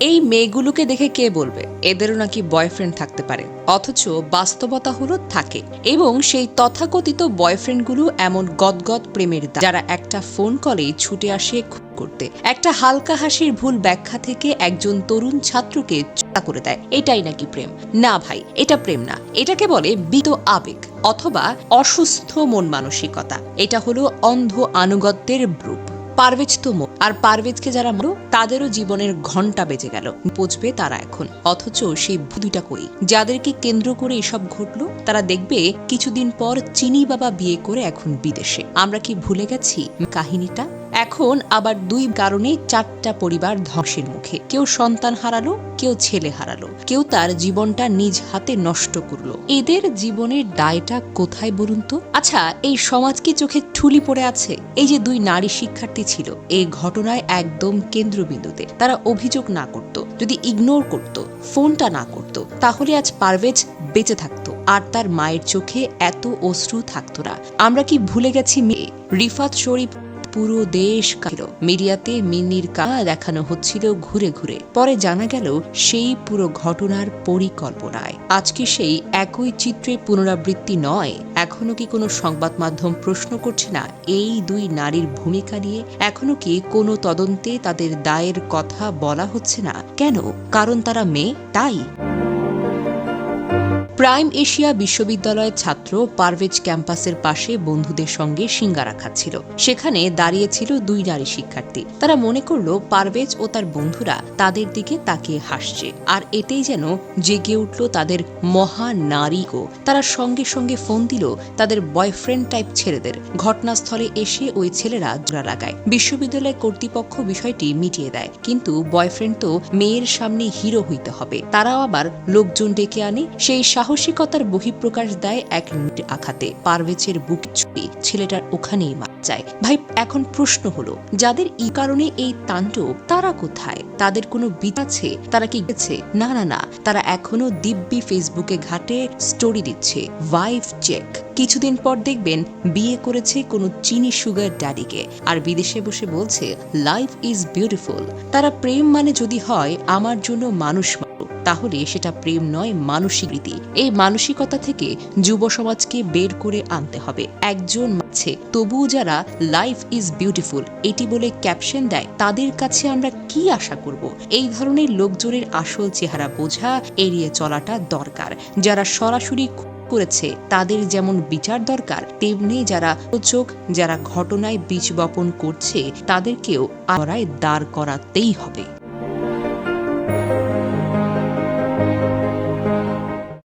এই মেয়েগুলোকে দেখে কে বলবে? এদেরও নাকি বয়ফ্রেন্ড থাকতে পারে। অথচ বাস্তবতা হলো থাকে। এবং সেই তথাকথিত বয়ফ্রেন্ডগুলো এমন গদগদ প্রেমের যারা একটা ফোন কলেই ছুটে আসে খুন করতে। একটা হালকা হাসির ভুল ব্যাখ্যা থেকে একজন তরুণ ছাত্রকে চা করে দেয়। এটাই নাকি প্রেম? না ভাই, এটা প্রেম না। এটাকে বলে বিত আবেগ, অথবা অসুস্থ মন মানসিকতা। এটা হলো অন্ধ আনুগত্যের রূপ পারভেজ তো মো- আর পারভেজকে যারা মরো, তাদেরও জীবনের ঘণ্টা বেজে গেল। বুঝবে তারা এখন। অথচ সেই দুইটা কই? যাদেরকে কেন্দ্র করে এসব ঘটলো, তারা দেখবে কিছুদিন পর চিনি বাবা বিয়ে করে এখন বিদেশে। আমরা কি ভুলে গেছি কাহিনীটা? এখন আবার দুই কারণে চারটা পরিবার ধ্বংসের মুখে। কেউ সন্তান হারালো, কেউ ছেলে হারালো। কেউ তার জীবনটা নিজ হাতে নষ্ট করল। এদের জীবনের দায়টা কোথায় বলুন তো? আচ্ছা এই সমাজ কি চোখে ঠুলি পড়ে আছে? এই যে দুই নারী শিক্ষার্থী ছিল। এই ঘটনায় একদম কেন্দ্রবিন্দুতে। তারা অভিযোগ না করত, যদি ইগনোর করত, ফোনটা না করত, তাহলে আজ পারভেজ বেঁচে থাকতো। আর তার মায়ের চোখে এত অশ্রু থাকতো না। আমরা কি ভুলে গেছি মেয়ে রিফাত শরীফ পুরো দেশ কাল মিডিয়াতে মিন্নির কা দেখানো হচ্ছিল ঘুরে ঘুরে। পরে জানা গেল, সেই পুরো ঘটনার পরিকল্পনায়। আজকে সেই একই চিত্রের পুনরাবৃত্তি নয়। এখনও কি কোনো সংবাদ মাধ্যম প্রশ্ন করছে না? এই দুই নারীর ভূমিকা নিয়ে এখনও কি কোনো তদন্তে তাদের দায়ের কথা বলা হচ্ছে না? কেন? কারণ তারা মেয়ে, তাই? প্রাইম এশিয়া বিশ্ববিদ্যালয়ের ছাত্র পারভেজ ক্যাম্পাসের পাশে বন্ধুদের সঙ্গে সিঙ্গারা খাচ্ছিল। সেখানে দাঁড়িয়েছিল দুই নারী শিক্ষার্থী। তারা মনে করল পারভেজ ও তার বন্ধুরা তাদের দিকে তাকিয়ে হাসছে। আর এতেই যেন জেগে উঠল তাদের মহা নারীও তারা সঙ্গে সঙ্গে ফোন দিল তাদের বয়ফ্রেন্ড টাইপ ছেলেদের। ঘটনাস্থলে এসে ওই ছেলেরা জোড়া লাগায়। বিশ্ববিদ্যালয় কর্তৃপক্ষ বিষয়টি মিটিয়ে দেয়। কিন্তু বয়ফ্রেন্ড তো মেয়ের সামনে হিরো হইতে হবে। তারাও আবার লোকজন ডেকে আনে। সেই সাহসিকতার বহিঃপ্রকাশ দেয় এক আঘাতে। পারভেজের বুক ছুটি ছেলেটার ওখানেই মারা যায়। ভাই, এখন প্রশ্ন হলো, যাদের এই কারণে এই তাণ্ডব, তারা কোথায়? তাদের কোনো বিত আছে? তারা কি গেছে? না না না। তারা এখনও দিব্যি ফেসবুকে ঘাটে স্টোরি দিচ্ছে। Wife check. কিছুদিন পর দেখবেন, বিয়ে করেছে কোনো চিনি সুগার ড্যাডিকে। আর বিদেশে বসে বলছে, লাইফ ইজ বিউটিফুল। তারা প্রেম মানে যদি হয়, আমার জন্য মানুষ তাহলে সেটা প্রেম নয়, মানসিক রীতি। এই মানসিকতা থেকে যুব সমাজকে বের করে আনতে হবে। একজন মাছে। তবুও যারা লাইফ ইজ বিউটিফুল এটি বলে ক্যাপশন দেয়, তাদের কাছে আমরা কি আশা করব? এই ধরনের লোকজনের আসল চেহারা বোঝা, এড়িয়ে চলাটা দরকার। যারা সরাসরি করেছে, তাদের যেমন বিচার দরকার, তেমনি যারা চোখ যারা ঘটনায় বীজ বপন করছে, তাদেরকেও আড়ায় দাঁড় করাতেই হবে।